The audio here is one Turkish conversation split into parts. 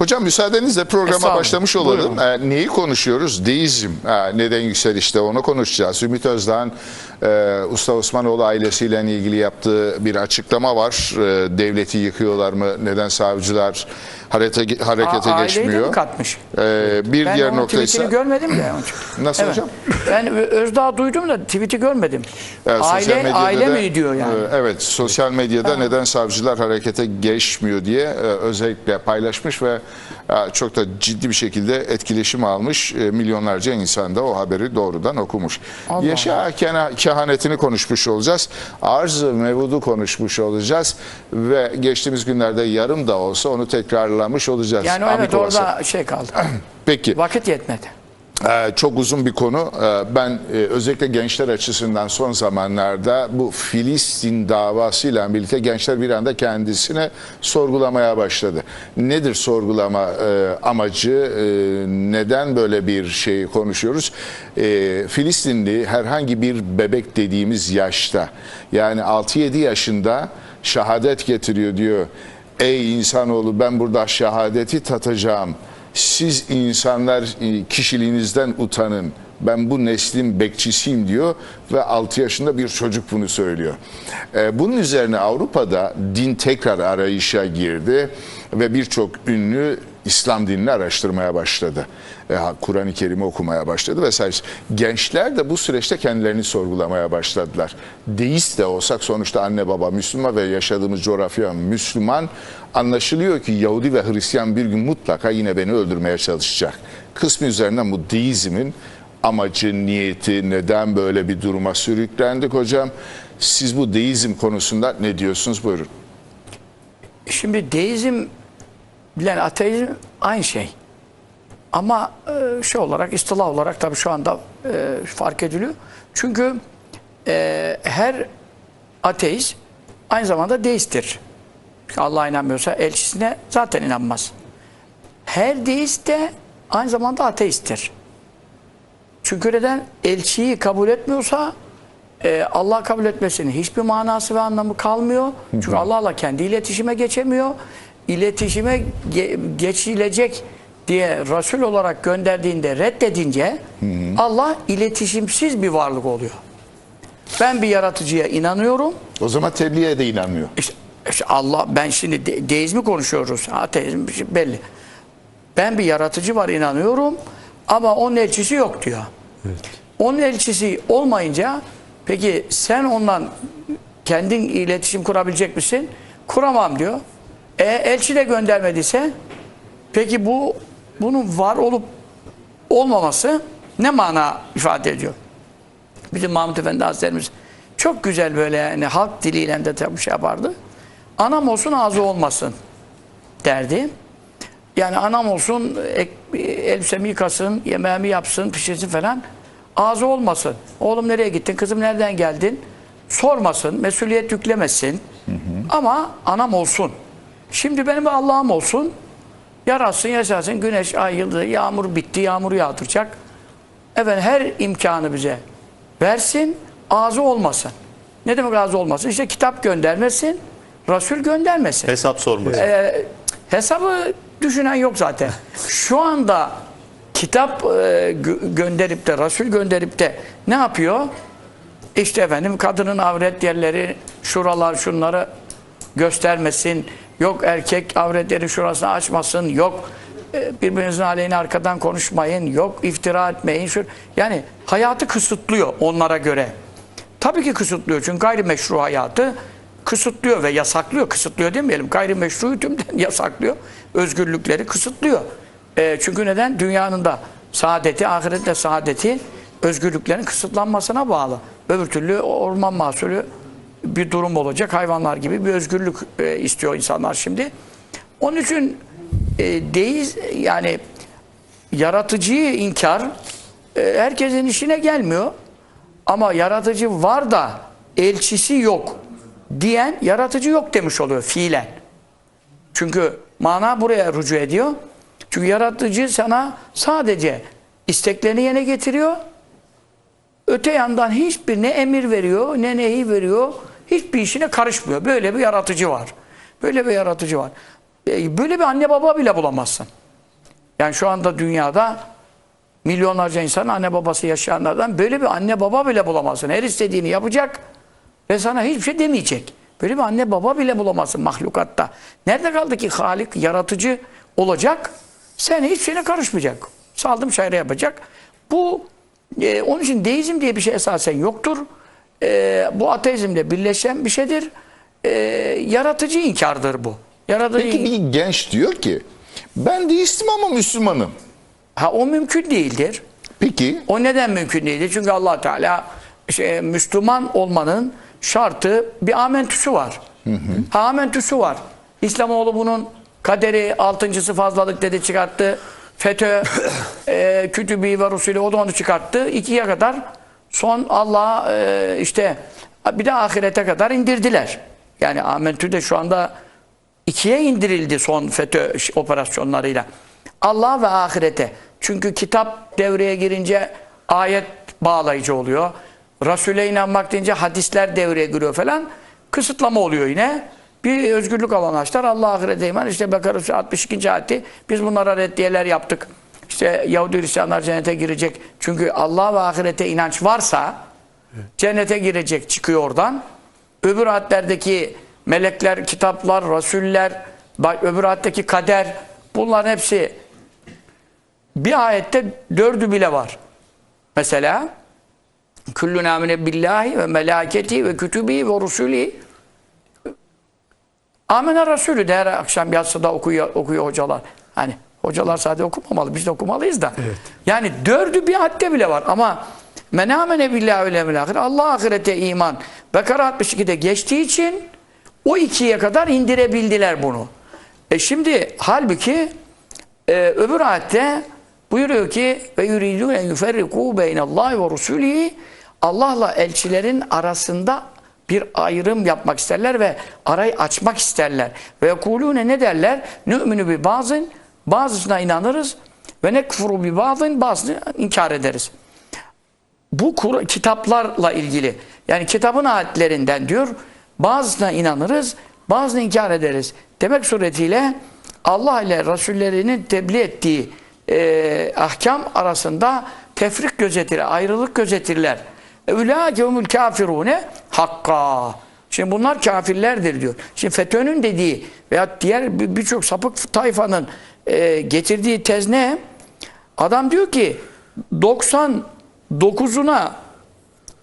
Hocam müsaadenizle programa başlamış olalım. Ee, neyi konuşuyoruz? Deizm. Ee, neden yükselişte onu konuşacağız. Ümit Özdağ'ın e, Usta Osmanoğlu ailesiyle ilgili yaptığı bir açıklama var. Ee, devleti yıkıyorlar mı? Neden savcılar harekete, harekete A- de geçmiyor? mi katmış? Ee, bir Ben diğer nokta ise... görmedim de. Nasıl hocam? Ben Özdağ duydum da tweet'i görmedim. Evet, aile aile da, mi diyor yani? e, Evet, sosyal medyada neden savcılar harekete geçmiyor diye e, özellikle paylaşmış ve e, çok da ciddi bir şekilde etkileşim almış. E, Milyonlarca insan da o haberi doğrudan okumuş. Allah Yaşa kehanetini konuşmuş olacağız. Arz-ı mevudu konuşmuş olacağız ve geçtiğimiz günlerde yarım da olsa onu tekrarlamış olacağız. yani evet orada şey kaldı. Peki. Vakit yetmedi. Ee, çok uzun bir konu. Ee, ben e, özellikle gençler açısından son zamanlarda bu Filistin davasıyla birlikte gençler bir anda kendisine sorgulamaya başladı. Nedir sorgulama e, amacı? E, neden böyle bir şey konuşuyoruz? E, Filistinli herhangi bir bebek dediğimiz yaşta yani 6-7 yaşında şehadet getiriyor diyor. Ey insanoğlu ben burada şehadeti tatacağım. Siz insanlar e, kişiliğinizden utanın. Ben bu neslin bekçisiyim diyor ve 6 yaşında bir çocuk bunu söylüyor. E, Bunun üzerine Avrupa'da din tekrar arayışa girdi ve birçok ünlü İslam dinini araştırmaya başladı. E, Kur'an-ı Kerim'i okumaya başladı vesaire. Gençler de bu süreçte kendilerini sorgulamaya başladılar. Deist de olsak sonuçta anne baba Müslüman ve yaşadığımız coğrafya Müslüman. Anlaşılıyor ki Yahudi ve Hristiyan bir gün mutlaka yine beni öldürmeye çalışacak. Kısmı üzerinden bu deizmin amacı, niyeti, neden böyle bir duruma sürüklendik hocam? Siz bu deizm konusunda ne diyorsunuz? Buyurun. Şimdi deizm ile ateizm aynı şey. Ama e, şey olarak, istilah olarak tabii şu anda e, fark ediliyor. Çünkü e, her ateist aynı zamanda deisttir. Allah'a inanmıyorsa elçisine zaten inanmaz. Her deist de aynı zamanda ateisttir. Çünkü neden? Elçiyi kabul etmiyorsa e, Allah kabul etmesinin hiçbir manası ve anlamı kalmıyor. Çünkü Allah'la kendi iletişime geçemiyor. İletişime ge- geçilecek diye Resul olarak gönderdiğinde reddedince Allah iletişimsiz bir varlık oluyor. Ben bir yaratıcıya inanıyorum. O zaman tebliğe de inanmıyor. İşte, işte Allah ben şimdi de, deizmi konuşuyoruz. Ateizm şey belli. Ben bir yaratıcı var inanıyorum ama onun elçisi yok diyor. Onun elçisi olmayınca peki sen ondan kendin iletişim kurabilecek misin? Kuramam diyor. E elçi de göndermediyse peki bu bunun var olup olmaması ne mana ifade ediyor? Bizim Mahmut Efendi Hazretlerimiz çok güzel böyle yani halk diliyle de tabii şey yapardı. Anam olsun ağzı olmasın derdi. Yani anam olsun elbisemi yıkasın, yemeğimi yapsın, pişirsin falan. Ağzı olmasın. Oğlum nereye gittin, kızım nereden geldin? Sormasın, mesuliyet yüklemesin. Ama anam olsun. Şimdi benim Allah'ım olsun. Yarasın, yaşasın, güneş, ay, yıldız, yağmur bitti, yağmur yağdıracak. Efendim her imkanı bize versin, ağzı olmasın. Ne demek ağzı olmasın? İşte kitap göndermesin, Resul göndermesin. Hesap sorması. Ee, hesabı düşünen yok zaten. Şu anda kitap e, gö- gönderip de, Resul gönderip de ne yapıyor? İşte efendim kadının avret yerleri, şuralar şunları göstermesin. Yok erkek avretleri şurasını açmasın. Yok e, birbirinizin aleyhine arkadan konuşmayın. Yok iftira etmeyin. Şu, yani hayatı kısıtlıyor onlara göre. Tabii ki kısıtlıyor çünkü gayrimeşru hayatı kısıtlıyor ve yasaklıyor. Kısıtlıyor demeyelim. Gayrimeşruyu tümden yasaklıyor. Özgürlükleri kısıtlıyor. E, çünkü neden? Dünyanın da saadeti, ahirette saadeti özgürlüklerin kısıtlanmasına bağlı. Öbür türlü orman mahsulü bir durum olacak. Hayvanlar gibi bir özgürlük e, istiyor insanlar şimdi. Onun için e, deiz yani yaratıcıyı inkar e, herkesin işine gelmiyor. Ama yaratıcı var da elçisi yok diyen yaratıcı yok demiş oluyor fiilen. Çünkü mana buraya rücu ediyor. Çünkü yaratıcı sana sadece isteklerini yerine getiriyor. Öte yandan hiçbir ne emir veriyor, ne nehi veriyor, hiçbir işine karışmıyor. Böyle bir yaratıcı var. Böyle bir yaratıcı var. E, böyle bir anne baba bile bulamazsın. Yani şu anda dünyada milyonlarca insan anne babası yaşayanlardan böyle bir anne baba bile bulamazsın. Her istediğini yapacak ve sana hiçbir şey demeyecek. Böyle bir anne baba bile bulamazsın mahlukatta. Nerede kaldı ki Halik yaratıcı olacak, sen hiçbir şeyine karışmayacak. Saldım şaire yapacak. Bu e, onun için deizm diye bir şey esasen yoktur. E, bu ateizmle birleşen bir şeydir. E, yaratıcı inkardır bu. Yaratıcı Peki bir genç diyor ki ben deistim ama Müslümanım. Ha o mümkün değildir. Peki O neden mümkün değildir? Çünkü allah Teala şey, Müslüman olmanın şartı bir amentüsü var. Ha amentüsü var. İslamoğlu bunun kaderi altıncısı fazlalık dedi çıkarttı. FETÖ, e, Kütübi ve Rusulü o da onu çıkarttı. İkiye kadar son Allah'a e, işte bir de ahirete kadar indirdiler. Yani amentü de şu anda ikiye indirildi son FETÖ operasyonlarıyla. Allah ve ahirete. Çünkü kitap devreye girince ayet bağlayıcı oluyor. Resul'e inanmak deyince hadisler devreye giriyor falan. Kısıtlama oluyor yine. Bir özgürlük alanı açtılar. Allah ahirete iman. İşte Suresi 62. ayeti. Biz bunlara reddiyeler yaptık. İşte Yahudi Hristiyanlar cennete girecek. Çünkü Allah ve ahirete inanç varsa cennete girecek çıkıyor oradan. Öbür ayetlerdeki melekler, kitaplar, rasuller, öbür ayetteki kader bunların hepsi bir ayette dördü bile var. Mesela Küllü namine billahi ve melaketi ve kütübi ve rusuli Amene Resulü de her akşam yatsıda okuyor, okuyor hocalar. Hani hocalar sadece okumamalı, biz de okumalıyız da. Yani dördü bir hadde bile var ama men amene billahi levmil ahir Allah ahirete iman. Bekara 62'de geçtiği için o ikiye kadar indirebildiler bunu. E şimdi halbuki e, öbür ayette buyuruyor ki ve yuridun en yuferriku beynallahi ve rusulihi Allah'la elçilerin arasında bir ayrım yapmak isterler ve arayı açmak isterler. Ve yekulune ne derler? Nü'minu bi bazın bazısına inanırız ve nekfuru bi bazın bazısını inkar ederiz. Bu Kur- kitaplarla ilgili yani kitabın ayetlerinden diyor bazısına inanırız bazısını inkar ederiz. Demek suretiyle Allah ile Resullerinin tebliğ ettiği e, ahkam arasında tefrik gözetilir, ayrılık gözetirler. Ülâkevmül kafirûne hakka. Şimdi bunlar kafirlerdir diyor. Şimdi FETÖ'nün dediği veya diğer bir- birçok sapık tayfanın e, getirdiği tez ne? Adam diyor ki 99'una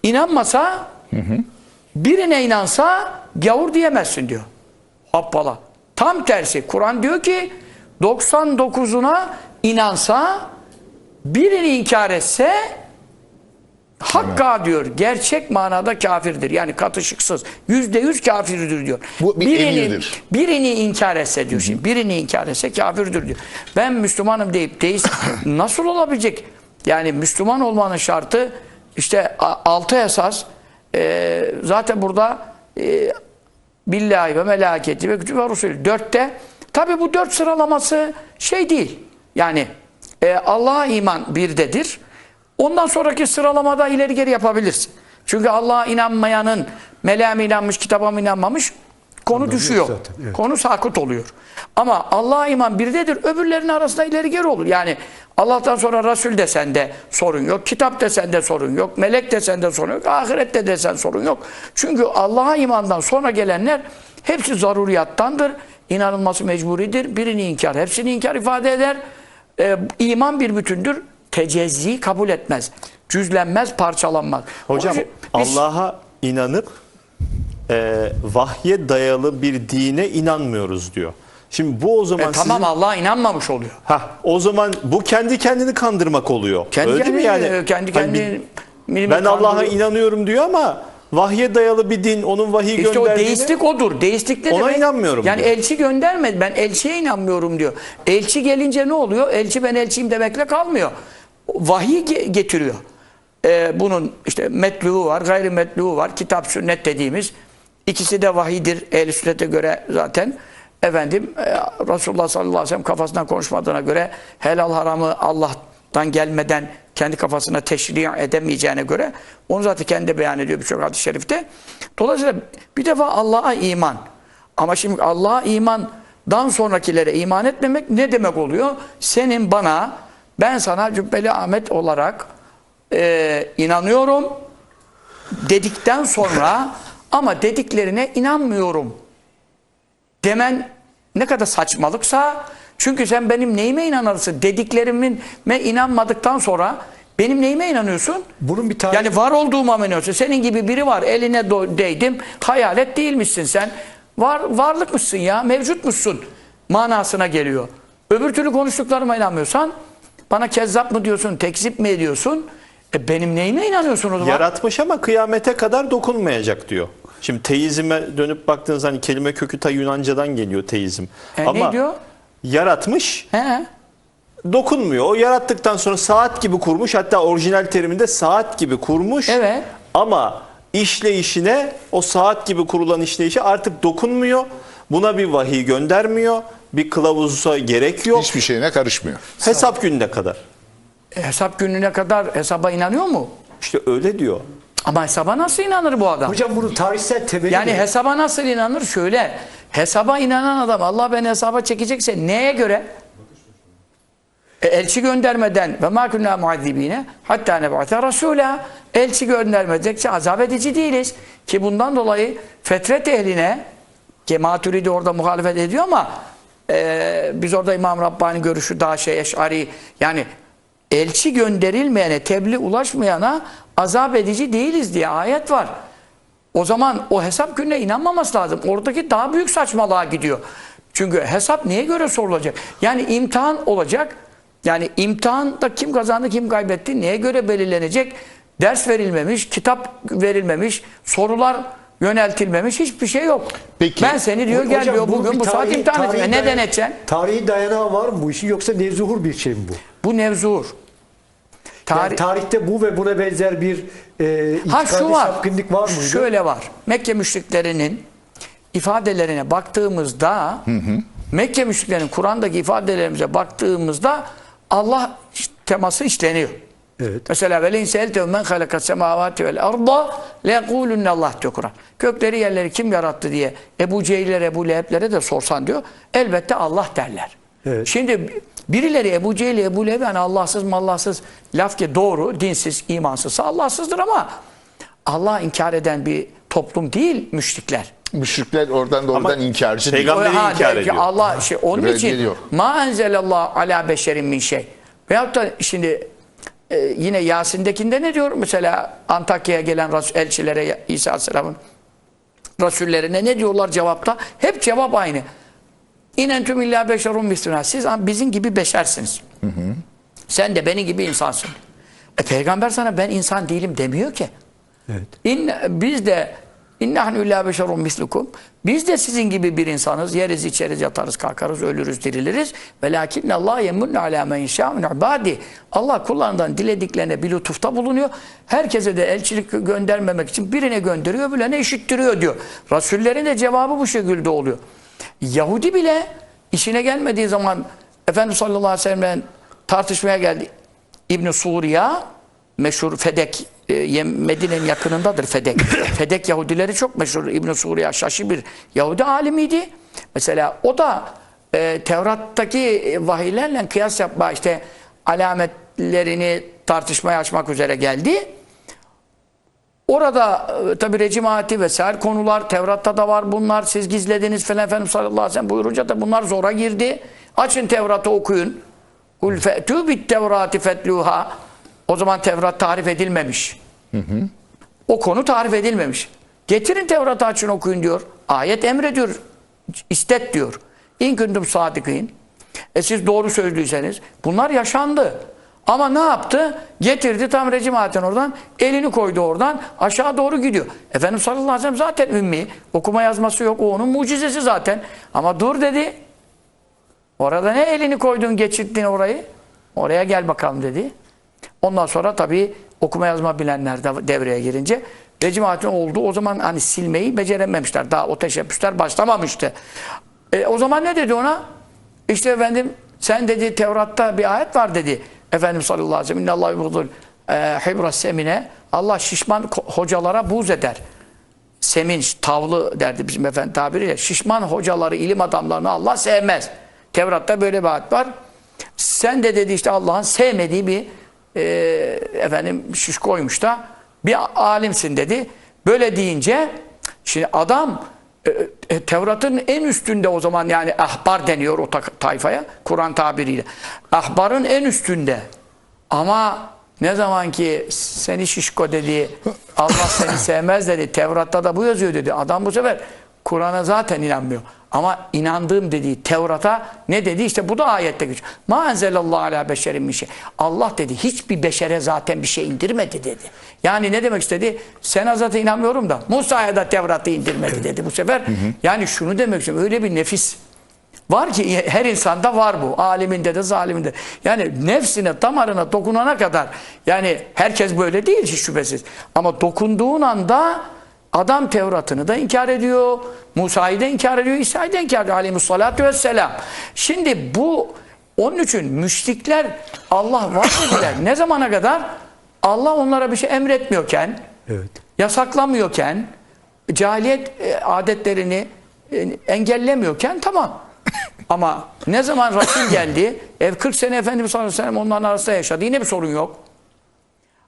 inanmasa birine inansa gavur diyemezsin diyor. Hoppala. Tam tersi. Kur'an diyor ki 99'una inansa birini inkar etse Hakka diyor. Gerçek manada kafirdir. Yani katışıksız. Yüzde yüz kafirdir diyor. Bu bir birini, emirdir. birini inkar etse diyor. Şimdi birini inkar etse kafirdir diyor. Ben Müslümanım deyip deist nasıl olabilecek? Yani Müslüman olmanın şartı işte altı esas e, zaten burada e, billahi ve melaketi ve kütübe ve rusulü. Dörtte tabi bu dört sıralaması şey değil. Yani e, Allah'a iman birdedir. Ondan sonraki sıralamada ileri geri yapabilirsin. Çünkü Allah'a inanmayanın meleğe mi inanmış, kitaba mı inanmamış konu düşüyor. zaten, evet. Konu sakıt oluyor. Ama Allah'a iman birdedir. Öbürlerinin arasında ileri geri olur. Yani Allah'tan sonra Resul desen de sorun yok. Kitap desen de sorun yok. Melek desen de sorun yok. Ahirette desen sorun yok. Çünkü Allah'a imandan sonra gelenler hepsi zaruriyattandır. İnanılması mecburidir. Birini inkar, hepsini inkar ifade eder. Ee, iman bir bütündür. Tecezzi kabul etmez. Cüzlenmez, parçalanmaz. Hocam Allah'a inanıp e, vahye dayalı bir dine inanmıyoruz diyor. Şimdi bu o zaman E, tamam sizin, Allah'a inanmamış oluyor. ha o zaman bu kendi kendini kandırmak oluyor. Kendi Öyle kendini, yani? kendi Hani kendini bir- ben Allah'a inanıyorum diyor ama vahye dayalı bir din onun vahiy İşte o gönderdiğine deistlik odur. Deistlik ne Ona demek? inanmıyorum Yani diyor. elçi göndermedi. Ben elçiye inanmıyorum diyor. Elçi gelince ne oluyor? Elçi ben elçiyim demekle kalmıyor. Vahiy ge- getiriyor. Ee, bunun işte metluğu var, gayri metluğu var. Kitap, sünnet dediğimiz. İkisi de vahidir. Ehl-i sünnete göre zaten. Efendim e, Resulullah sallallahu aleyhi ve sellem kafasından konuşmadığına göre helal haramı Allah'tan gelmeden kendi kafasına teşri edemeyeceğine göre onu zaten kendi beyan ediyor birçok hadis-i şerifte. Dolayısıyla bir defa Allah'a iman. Ama şimdi Allah'a iman dan sonrakilere iman etmemek ne demek oluyor? Senin bana, ben sana Cübbeli Ahmet olarak e, inanıyorum dedikten sonra ama dediklerine inanmıyorum demen ne kadar saçmalıksa çünkü sen benim neyime inanırsın dediklerimin inanmadıktan sonra benim neyime inanıyorsun? Bunun bir tarihi- Yani var olduğuma inanıyorsun? Senin gibi biri var eline değdim hayalet değilmişsin sen. Var varlıkmışsın ya mevcutmuşsun manasına geliyor. Öbür türlü konuştuklarıma inanmıyorsan bana kezzap mı diyorsun tekzip mi ediyorsun? E benim neyime inanıyorsun o zaman? Yaratmış ama kıyamete kadar dokunmayacak diyor. Şimdi teizme dönüp baktığınız hani kelime kökü ta Yunanca'dan geliyor teizm. E, ama ne diyor? yaratmış He. dokunmuyor. O yarattıktan sonra saat gibi kurmuş. Hatta orijinal teriminde saat gibi kurmuş. Evet. Ama işleyişine o saat gibi kurulan işleyişe artık dokunmuyor. Buna bir vahiy göndermiyor. Bir kılavuza gerek yok. Hiçbir şeyine karışmıyor. Hesap gününe kadar. E, hesap gününe kadar hesaba inanıyor mu? İşte öyle diyor. Ama hesaba nasıl inanır bu adam? Hocam bunun tarihsel temeli Yani ne? hesaba nasıl inanır? Şöyle. Hesaba inanan adam Allah beni hesaba çekecekse neye göre? E, elçi göndermeden ve ma kunna muazzibine hatta nebate rasula elçi göndermedikçe azap edici değiliz. Ki bundan dolayı fetret ehline Maturidi orada muhalefet ediyor ama e, biz orada İmam Rabbani görüşü daha şey eşari yani elçi gönderilmeyene tebliğ ulaşmayana azap edici değiliz diye ayet var. O zaman o hesap gününe inanmaması lazım. Oradaki daha büyük saçmalığa gidiyor. Çünkü hesap neye göre sorulacak? Yani imtihan olacak. Yani imtihanda kim kazandı kim kaybetti neye göre belirlenecek? Ders verilmemiş, kitap verilmemiş, sorular yöneltilmemiş hiçbir şey yok. Peki. Ben seni diyor Hocam, gel diyor bugün bu saat tarihi- imtihan tarihi edeceğim. Ne deneteceksin? Tarihi dayanağı var mı bu işin yoksa nevzuhur bir şey mi bu? Bu nevzuhur. Yani Tarih, tarihte bu ve buna benzer bir e, Ha itikadi şu var. sapkınlık var mıydı? Şöyle var. Mekke müşriklerinin ifadelerine baktığımızda Mekke müşriklerinin Kur'an'daki ifadelerimize baktığımızda Allah teması işleniyor. Evet. Mesela ve seeltehum men halakas semavati vel arda leyekulunne Allah diyor Kur'an. Gökleri yerleri kim yarattı diye Ebu Cehillere, Ebu Leheblere de sorsan diyor. Elbette Allah derler. Evet. Şimdi birileri Ebu Cehil, Ebu Leheb yani Allahsız mallahsız laf ki doğru, dinsiz, imansızsa Allahsızdır ama Allah inkar eden bir toplum değil müşrikler. Müşrikler oradan doğrudan Ama inkarcı değil. peygamber- Peygamberi Ha, inkar ediyor. Allah şey onun Reddediyor. için ma enzelallahu ala beşerin min şey. Veyahut da şimdi e, yine Yasin'dekinde ne diyor? Mesela Antakya'ya gelen elçilere İsa Aleyhisselam'ın Rasullerine ne diyorlar cevapta? Hep cevap aynı. İnentüm illa beşerun misluna. Siz bizim gibi beşersiniz. Sen de benim gibi insansın. E, peygamber sana ben insan değilim demiyor ki. Evet. İn, biz de innahnu illa beşerun mislukum. Biz de sizin gibi bir insanız. Yeriz, içeriz, yatarız, kalkarız, ölürüz, diriliriz. Ve lakinne Allah yemunnu ala men ibâdi. Allah kullarından dilediklerine bir lütufta bulunuyor. Herkese de elçilik göndermemek için birine gönderiyor, öbürlerine eşittiriyor diyor. Rasullerin de cevabı bu şekilde oluyor. Yahudi bile işine gelmediği zaman Efendimiz sallallahu aleyhi ve sellem'le tartışmaya geldi. İbn Suriye meşhur Fedek e, Medine'nin yakınındadır Fedek. Fedek Yahudileri çok meşhur. İbn Suriye şaşı bir Yahudi alimiydi. Mesela o da e, Tevrat'taki e, vahiylerle kıyas yapma işte alametlerini tartışmaya açmak üzere geldi. Orada e, tabi rejim ayeti vesaire konular Tevrat'ta da var bunlar siz gizlediniz falan Efendimiz sallallahu aleyhi ve sellem buyurunca da bunlar zora girdi. Açın Tevrat'ı okuyun. Kul fe'tû bit tevrati fetluha. O zaman Tevrat tarif edilmemiş. O konu tarif edilmemiş. Getirin Tevrat'ı açın okuyun diyor. Ayet emrediyor. İstet diyor. İn kuntum sadıkîn. E siz doğru söylüyseniz. Bunlar yaşandı. Ama ne yaptı? Getirdi tam rejim ayeten oradan. Elini koydu oradan. Aşağı doğru gidiyor. Efendimiz sallallahu aleyhi ve sellem zaten ümmi. Okuma yazması yok. O onun mucizesi zaten. Ama dur dedi. Orada ne elini koydun geçirdin orayı? Oraya gel bakalım dedi. Ondan sonra tabii okuma yazma bilenler de devreye girince rejim ayetinin oldu. O zaman hani silmeyi becerememişler. Daha o teşebbüsler başlamamıştı. E, o zaman ne dedi ona? İşte efendim sen dedi Tevrat'ta bir ayet var dedi. Efendim sallallahu aleyhi ve sellem innallahu yubghudul e, hibras semine Allah şişman hocalara buz eder. seminç, tavlı derdi bizim efendi tabiriyle. Şişman hocaları, ilim adamlarını Allah sevmez. Tevrat'ta böyle bir ayet var. Sen de dedi işte Allah'ın sevmediği bir e, efendim şiş koymuş da bir alimsin dedi. Böyle deyince şimdi adam e, e, Tevrat'ın en üstünde o zaman yani ahbar deniyor o ta- tayfaya Kur'an tabiriyle. Ahbarın en üstünde. Ama ne zaman ki seni şişko dedi, Allah seni sevmez dedi, Tevrat'ta da bu yazıyor dedi. Adam bu sefer Kur'an'a zaten inanmıyor. Ama inandığım dediği Tevrat'a ne dedi? İşte bu da ayette geçiyor. Ma enzelallahu ala beşerin bir şey. Allah dedi hiçbir beşere zaten bir şey indirmedi dedi. Yani ne demek istedi? Sen zaten inanmıyorum da Musa'ya da Tevrat'ı indirmedi dedi bu sefer. Yani şunu demek istiyorum. Öyle bir nefis Var ki her insanda var bu. Aliminde de zaliminde. Yani nefsine, damarına dokunana kadar yani herkes böyle değil hiç şüphesiz. Ama dokunduğun anda adam Tevrat'ını da inkar ediyor. Musa'yı da inkar ediyor. İsa'yı da inkar ediyor. Aleyhissalatü vesselam. Şimdi bu onun için müşrikler Allah var dediler. ne zamana kadar? Allah onlara bir şey emretmiyorken, Evet. yasaklamıyorken, cahiliyet e, adetlerini e, engellemiyorken tamam. Ama ne zaman Resul geldi, ev 40 sene Efendimiz sallallahu aleyhi ve sellem onların arasında yaşadı. Yine bir sorun yok.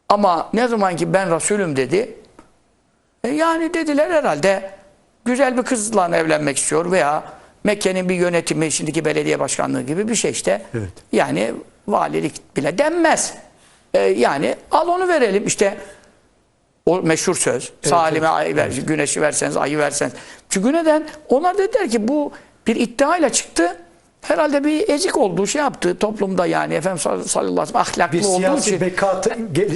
Ama ne zaman ki ben Resulüm dedi, e, yani dediler herhalde güzel bir kızla evlenmek istiyor veya Mekke'nin bir yönetimi, şimdiki belediye başkanlığı gibi bir şey işte. Evet. Yani valilik bile denmez. E, yani al onu verelim işte o meşhur söz. Salime ayı ver, güneşi verseniz, ayı verseniz. Çünkü neden? Onlar dediler ki bu bir iddiayla çıktı. Herhalde bir ezik olduğu şey yaptı toplumda yani Efendimiz sallallahu aleyhi ve sellem ahlaklı Bir olduğu için. bekat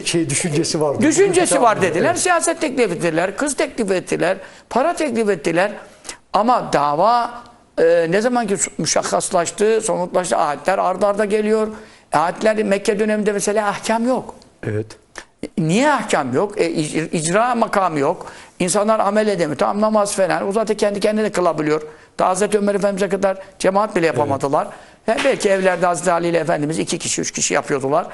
şey düşüncesi vardı. Düşüncesi var dediler. Evet. Siyaset teklif ettiler. Kız teklif ettiler. Para teklif ettiler. Ama dava e, ne zaman ki müşakkaslaştı, somutlaştı, ayetler ardarda arda geliyor. Ayetler Mekke döneminde mesela ahkam yok. Evet. Niye ahkam yok? E, ic- icra makamı yok. İnsanlar amel edemiyor. Tamam namaz falan. O zaten kendi kendine kılabiliyor. Daha Hazreti Ömer Efendimiz'e kadar cemaat bile yapamadılar. Ha, belki evlerde Hazreti Ali ile Efendimiz iki kişi, üç kişi yapıyordular.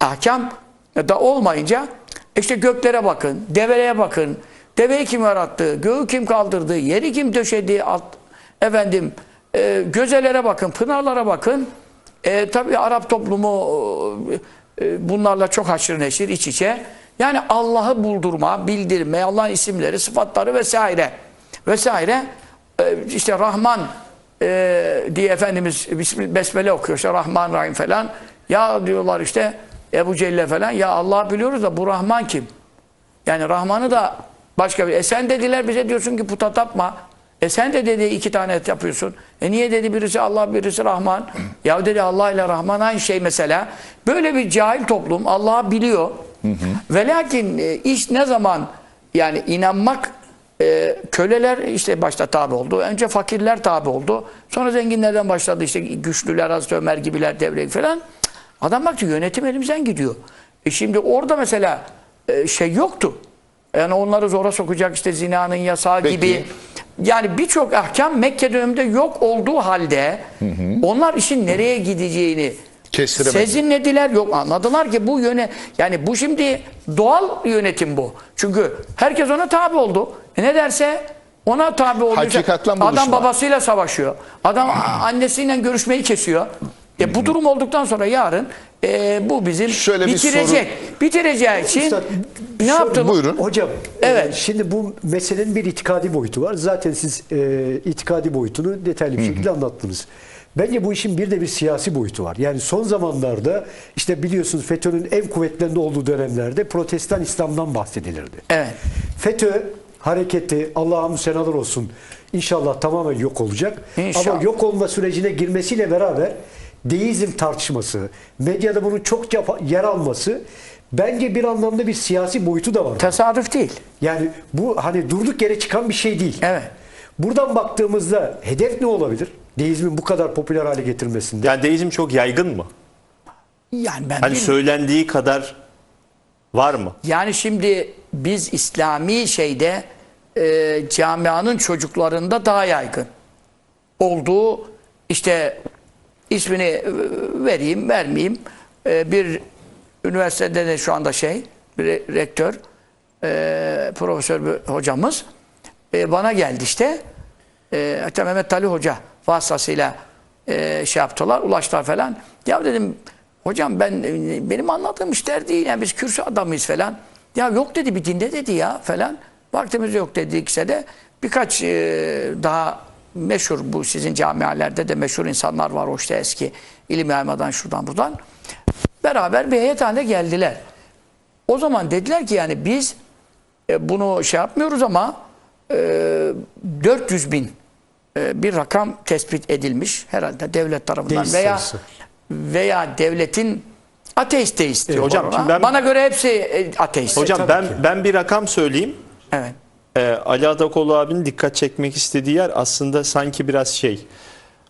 Ahkam da olmayınca işte göklere bakın, develere bakın. Deveyi kim yarattı, göğü kim kaldırdı, yeri kim döşedi, alt, efendim e, gözelere bakın, pınarlara bakın. E, tabii Arap toplumu e, bunlarla çok haşır neşir, iç içe. Yani Allah'ı buldurma, bildirme, Allah'ın isimleri, sıfatları vesaire. Vesaire. E, işte Rahman e, diye Efendimiz Besmele okuyor işte Rahman Rahim falan. Ya diyorlar işte Ebu Celle falan. Ya Allah biliyoruz da bu Rahman kim? Yani Rahman'ı da başka bir... E sen dediler bize diyorsun ki puta tapma. E sen de dedi iki tane et yapıyorsun. E niye dedi birisi Allah birisi Rahman. ya dedi Allah ile Rahman aynı şey mesela. Böyle bir cahil toplum Allah'ı biliyor. Ve lakin e, iş ne zaman yani inanmak e, köleler işte başta tabi oldu. Önce fakirler tabi oldu. Sonra zenginlerden başladı işte güçlüler Hazreti Ömer gibiler devre falan. Adam baktı yönetim elimizden gidiyor. E şimdi orada mesela e, şey yoktu. Yani onları zora sokacak işte zinanın yasağı Peki. gibi. Yani birçok ahkam Mekke döneminde yok olduğu halde onlar işin nereye gideceğini Kestiremedi. sezinlediler. Yok anladılar ki bu yöne yani bu şimdi doğal yönetim bu. Çünkü herkes ona tabi oldu. E ne derse ona tabi olacak. Hakikatla buluşma. Adam babasıyla savaşıyor. Adam annesiyle görüşmeyi kesiyor. E bu durum olduktan sonra yarın e, bu bizim Şöyle bir bitirecek. Bitireceği için Üstad, ne şöyle- yaptı? bu? Buyurun. Hocam, Evet. e, şimdi bu meselenin bir itikadi boyutu var. Zaten siz e, itikadi boyutunu detaylı bir şekilde anlattınız. Bence bu işin bir de bir siyasi boyutu var. Yani son zamanlarda işte biliyorsunuz FETÖ'nün en kuvvetlerinde olduğu dönemlerde protestan İslam'dan bahsedilirdi. Evet. FETÖ hareketi Allah'ım senalar olsun inşallah tamamen yok olacak. İnşallah. Ama yok olma sürecine girmesiyle beraber deizm tartışması, medyada bunun çok yer alması bence bir anlamda bir siyasi boyutu da var. Tesadüf değil. Yani bu hani durduk yere çıkan bir şey değil. Evet. Buradan baktığımızda hedef ne olabilir? Deizmin bu kadar popüler hale getirmesinde. Yani deizm çok yaygın mı? Yani ben Hani söylendiği kadar var mı? Yani şimdi biz İslami şeyde e, camianın çocuklarında daha yaygın olduğu işte ismini e, vereyim vermeyeyim E, bir üniversitede de şu anda şey bir re- rektör e, profesör bir hocamız e, bana geldi işte. E, hatta Mehmet Ali Hoca vasıtasıyla e, şey yaptılar, ulaştılar falan. Ya dedim hocam ben benim anladığım işler değil. Yani biz kürsü adamıyız falan. Ya yok dedi bir dinde dedi ya falan. Vaktimiz yok dedikse de birkaç e, daha meşhur bu sizin camialerde de meşhur insanlar var o işte eski ilim yaymadan şuradan buradan. Beraber bir heyet halinde geldiler. O zaman dediler ki yani biz e, bunu şey yapmıyoruz ama e, 400 bin bir rakam tespit edilmiş herhalde devlet tarafından Deist veya sayısı. veya devletin ateist deist diyor hocam, ona. şimdi ben- bana göre hepsi e, ateist. Hocam tabii ben ki. ben bir rakam söyleyeyim. Evet. Ee, Ali Adakoğlu abinin dikkat çekmek istediği yer aslında sanki biraz şey.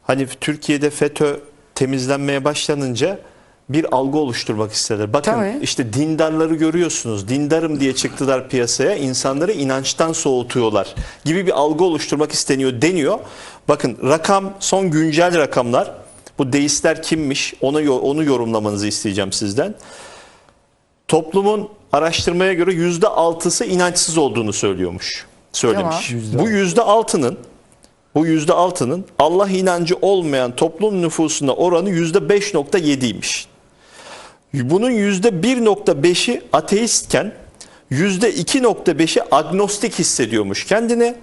Hani Türkiye'de FETÖ temizlenmeye başlanınca bir algı oluşturmak istediler. Bakın Tabii. işte dindarları görüyorsunuz. Dindarım diye çıktılar piyasaya. insanları inançtan soğutuyorlar gibi bir algı oluşturmak isteniyor deniyor. Bakın rakam son güncel rakamlar. Bu deistler kimmiş? Onu onu yorumlamanızı isteyeceğim sizden. Toplumun araştırmaya göre yüzde altısı inançsız olduğunu söylüyormuş. Söylemiş. Tamam. Bu yüzde altının bu yüzde altının Allah inancı olmayan toplum nüfusuna oranı yüzde 5.7'ymiş. Bunun yüzde 1.5'i ateistken yüzde 2.5'i agnostik hissediyormuş kendine.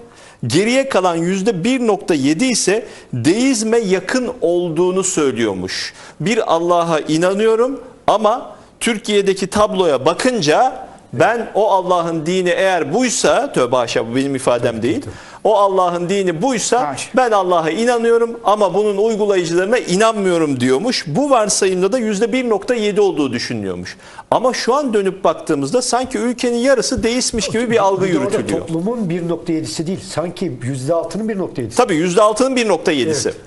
Geriye kalan yüzde 1.7 ise deizme yakın olduğunu söylüyormuş. Bir Allah'a inanıyorum ama Türkiye'deki tabloya bakınca ben o Allah'ın dini eğer buysa, tövbe haşa bu benim ifadem değil. O Allah'ın dini buysa Haşa. ben Allah'a inanıyorum ama bunun uygulayıcılarına inanmıyorum diyormuş. Bu varsayımda da %1.7 olduğu düşünülüyormuş. Ama şu an dönüp baktığımızda sanki ülkenin yarısı deistmiş gibi bir algı Bir de orada yürütülüyor. Toplumun 1.7'si değil. Sanki %6'nın 1.7'si. Tabii %6'nın 1.7'si. Evet.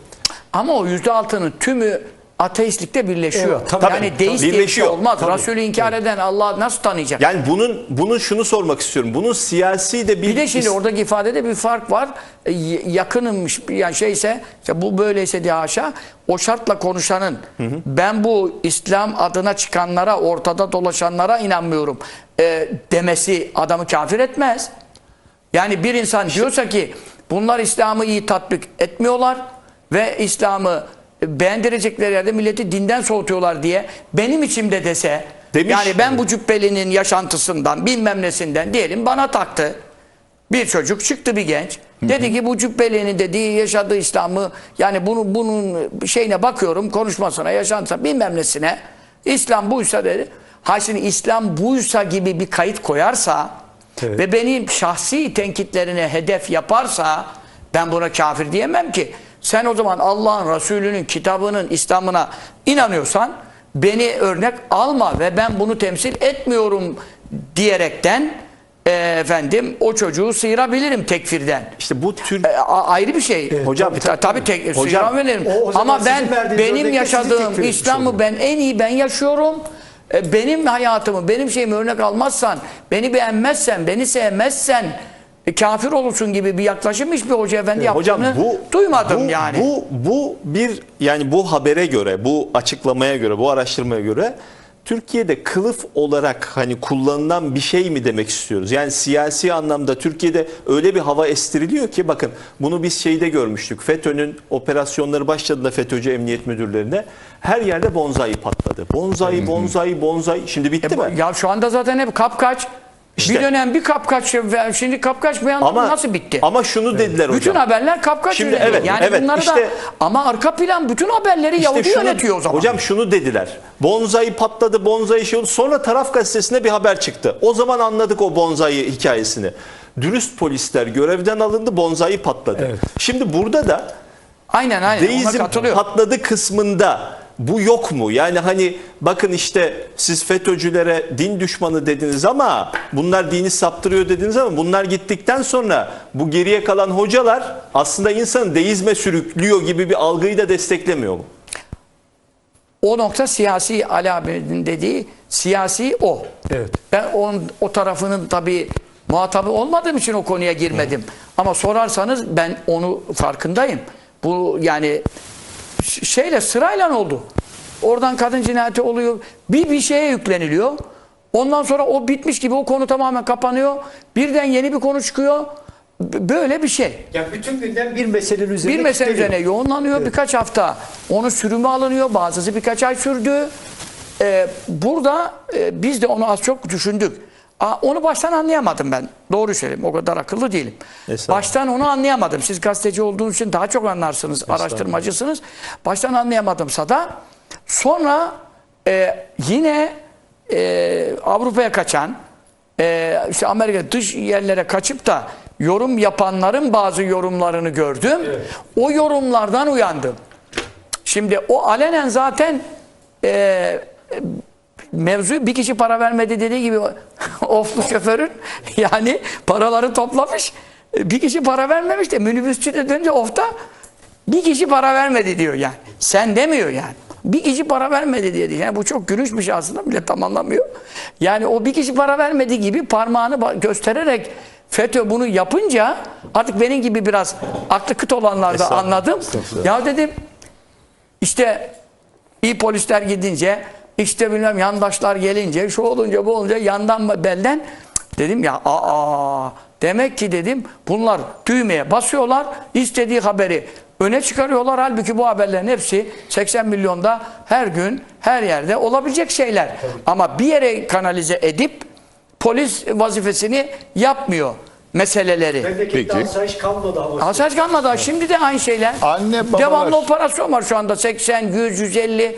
Ama o yüzde altının tümü ateistlikte birleşiyor. Evet, tabii. yani deist şey Birleşiyor. olmaz. Tabii. Resulü inkar eden Allah nasıl tanıyacak? Yani bunun bunun şunu sormak istiyorum. Bunun siyasi de bir, Bir de şimdi oradaki ifadede bir fark var. E, Yakınımmış yani şeyse işte bu böyleyse diye haşa o şartla konuşanın ben bu İslam adına çıkanlara ortada dolaşanlara inanmıyorum e, demesi adamı kafir etmez. Yani bir insan diyorsa ki bunlar İslam'ı iyi tatbik etmiyorlar ve İslam'ı beğendirecekleri yerde milleti dinden soğutuyorlar diye benim içimde dese Demiş. yani ben bu cübbelinin yaşantısından bilmem nesinden diyelim bana taktı. Bir çocuk çıktı bir genç. Dedi ki bu cübbelinin dediği yaşadığı İslam'ı yani bunu bunun şeyine bakıyorum konuşmasına yaşantısına bilmem nesine İslam buysa dedi. Ha şimdi İslam buysa gibi bir kayıt koyarsa Evet. ve benim şahsi tenkitlerine hedef yaparsa ben buna kafir diyemem ki. Sen o zaman Allah'ın Resulü'nün kitabının İslam'ına inanıyorsan beni örnek alma ve ben bunu temsil etmiyorum diyerekten e, efendim o çocuğu sıyırabilirim tekfirden. işte bu tür E, a- ayrı bir şey. hocam, tabii tabii, tabii tek, Hocam, sıyırabilirim. o- o Ama ben benim yaşadığım İslam'ı ben en iyi ben yaşıyorum. E, Benim hayatımı, benim şeyimi örnek almazsan, beni beğenmezsen, beni sevmezsen e, kafir olursun gibi bir yaklaşım hiçbir hoca efendi Hocam yaptığını bu duymadım bu, yani. Bu bu bir yani bu habere göre, bu açıklamaya göre, bu araştırmaya göre Türkiye'de kılıf olarak hani kullanılan bir şey mi demek istiyoruz? Yani siyasi anlamda Türkiye'de öyle bir hava estiriliyor ki bakın bunu biz şeyde görmüştük. FETÖ'nün operasyonları başladığında FETÖ'cü emniyet müdürlerine her yerde bonzai patladı. Bonzai, bonzai, bonzai. Şimdi bitti E, mi? ya şu anda zaten hep kapkaç. İşte. bir dönem bir kapkaç, ve şimdi kapkaç bir anda Ama nasıl bitti? Ama şunu dediler hocam. bütün haberler kapkaç Şimdi evet, yani evet, bunları da işte- ama arka plan bütün haberleri İşte Yahudi şunu- yönetiyor o zaman. Hocam şunu dediler. Bonzai patladı, bonzai şey oldu. Sonra taraf gazetesinde bir haber çıktı. O zaman anladık o bonzai hikayesini. Dürüst polisler görevden alındı, bonzai patladı. Evet. Şimdi burada da aynen aynen deizm katılıyor. patladı kısmında bu yok mu? Yani hani bakın işte siz FETÖ'cülere din düşmanı dediniz ama bunlar dini saptırıyor dediniz ama bunlar gittikten sonra bu geriye kalan hocalar aslında insanı deizme sürüklüyor gibi bir algıyı da desteklemiyor mu? O nokta siyasi Ali abinin dediği siyasi o. Evet. Ben onun o tarafının tabii muhatabı olmadığım için o konuya girmedim. Ama sorarsanız ben onu farkındayım. Bu yani şeyle sırayla oldu. Oradan kadın cinayeti oluyor. Bir bir şeye yükleniliyor. Ondan sonra o bitmiş gibi o konu tamamen kapanıyor. Birden yeni bir konu çıkıyor. Böyle bir şey. Yani bütün gündem bir meselenin üzerine Bir mesele üzerine yoğunlanıyor. Birkaç hafta onun sürümü alınıyor. Bazısı birkaç ay sürdü. Ee, burada e, biz de onu az çok düşündük. Aa, onu baştan anlayamadım ben. Doğru söyleyeyim. O kadar akıllı değilim. Baştan onu anlayamadım. Siz gazeteci olduğunuz için daha çok anlarsınız. Araştırmacısınız. Baştan anlayamadımsa da sonra e, yine e, Avrupa'ya kaçan e, işte Amerika dış yerlere kaçıp da yorum yapanların bazı yorumlarını gördüm. O yorumlardan uyandım. Şimdi o alenen zaten e, mevzu bir kişi para vermedi dediği gibi oflu şoförün yani paraları toplamış bir kişi para vermemiş de minibüsçü de dönünce ofta bir kişi para vermedi diyor yani. Sen demiyor yani. Bir kişi para vermedi diye. Yani bu çok gülünç bir şey aslında millet tam anlamıyor. Yani o bir kişi para vermedi gibi parmağını göstererek FETÖ bunu yapınca artık benim gibi biraz aklı kıt olanlar da anladım. Ya dedim işte iyi polisler gidince işte bilmem yandaşlar gelince şu olunca bu olunca yandan belden dedim ya aa demek ki dedim bunlar düğmeye basıyorlar istediği haberi öne çıkarıyorlar halbuki bu haberlerin hepsi 80 milyonda her gün her yerde olabilecek şeyler ama bir yere kanalize edip polis vazifesini yapmıyor meseleleri. Memlekette Peki. asayiş kalmadı ama. Asayiş kalmadı. Şimdi de aynı şeyler. Anne, babalar. Devamlı operasyon var şu anda. 80, 100, 150.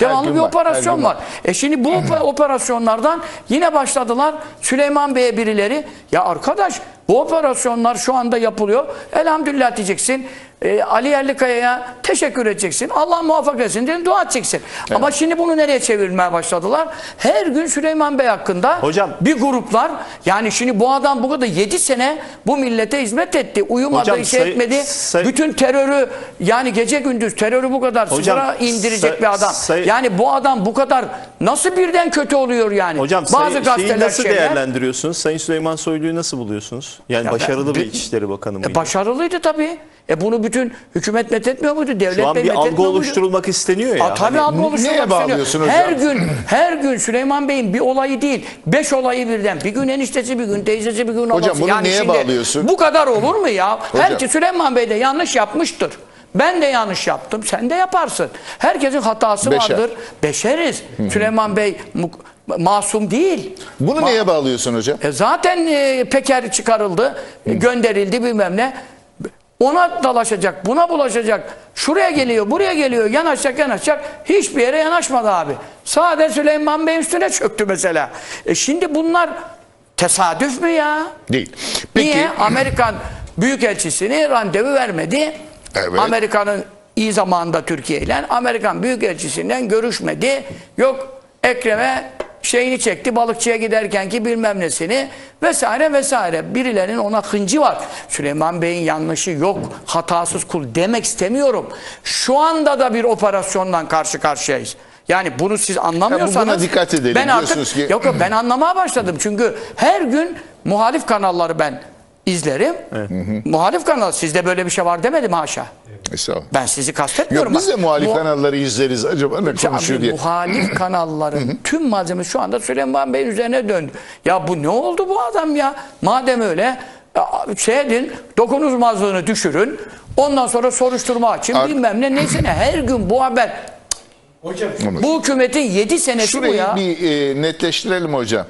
Devamlı bir var, operasyon var. var. E şimdi bu ope- operasyonlardan yine başladılar. Süleyman Bey'e birileri. Ya arkadaş bu operasyonlar şu anda yapılıyor. Elhamdülillah diyeceksin. E, Ali Yerlikaya'ya teşekkür edeceksin. Allah muvaffak etsin diye dua edeceksin. Ama şimdi bunu nereye çevirmeye başladılar? Her gün Süleyman Bey hakkında Hocam. bir gruplar yani şimdi bu adam bu kadar 7 sene bu millete hizmet etti. Uyumadı, Hocam, işe say- etmedi. say- Bütün terörü yani gece gündüz terörü bu kadar Hocam, sıfıra indirecek say- bir adam. say- yani bu adam bu kadar nasıl birden kötü oluyor yani? Hocam Bazı şeyi gazeteler nasıl şeyler- değerlendiriyorsunuz? Sayın Süleyman Soylu'yu nasıl buluyorsunuz? Yani Ya ben- başarılı bir bir- İçişleri Bakanı mıydı? E başarılıydı tabii. E bunu bütün hükümet methetmiyor muydu? Devlet Şu an bir algı muydu? oluşturulmak isteniyor ya. Aa, tabii Hani- algı neye bağlıyorsun isteniyor. hocam? Her gün, her gün Süleyman Bey'in bir olayı değil, beş olayı birden. Bir gün eniştesi, bir gün teyzesi, bir gün babası. bunu neye şimdi bağlıyorsun? Bu kadar olur mu ya? Hocam. Herkes Süleyman Bey de yanlış yapmıştır. Ben de yanlış yaptım, sen de yaparsın. Herkesin hatası Beşer. vardır. Beşeriz. Süleyman Bey masum değil. Bunu Ma- neye bağlıyorsun hocam? e zaten e, Peker çıkarıldı, gönderildi bilmem ne. Ona dalaşacak, buna bulaşacak. Şuraya geliyor, buraya geliyor, yanaşacak, yanaşacak. Hiçbir yere yanaşmadı abi. Sade Süleyman Bey üstüne çöktü mesela. E şimdi bunlar tesadüf mü ya? Değil. Peki Niye? Amerikan Büyükelçisini randevu vermedi. Evet. Amerika'nın iyi zamanında Türkiye ile Amerikan Büyükelçisinden görüşmedi. Yok Ekrem'e şeyini çekti balıkçıya giderken ki bilmem nesini vesaire vesaire. Birilerinin ona hıncı var. Süleyman Bey'in yanlışı yok. Hatasız kul demek istemiyorum. Şu anda da bir operasyondan karşı karşıyayız. Yani bunu siz anlamıyorsanız buna dikkat edelim. ben artık ki- yok yok ben anlamaya başladım. Çünkü her gün muhalif kanalları ben izlerim. Muhalif kanal sizde böyle bir şey var demedim haşa. Estağfurullah. Ben sizi Yok kastetmiyorum. biz de muhalif mu- kanalları izleriz acaba ne konuşuyor Abi, diye. muhalif kanalların tüm malzeme şu anda Süleyman Bey'in üzerine döndü. Ya bu ne oldu bu adam ya? Madem öyle şey edin, dokunulmazlığını düşürün. Ondan sonra soruşturma açın Ar- bilmem ne. Neyse ne her gün bu haber. Hocam Bu hükümetin 7 senesi bu Şurayı ya. bir e, netleştirelim hocam.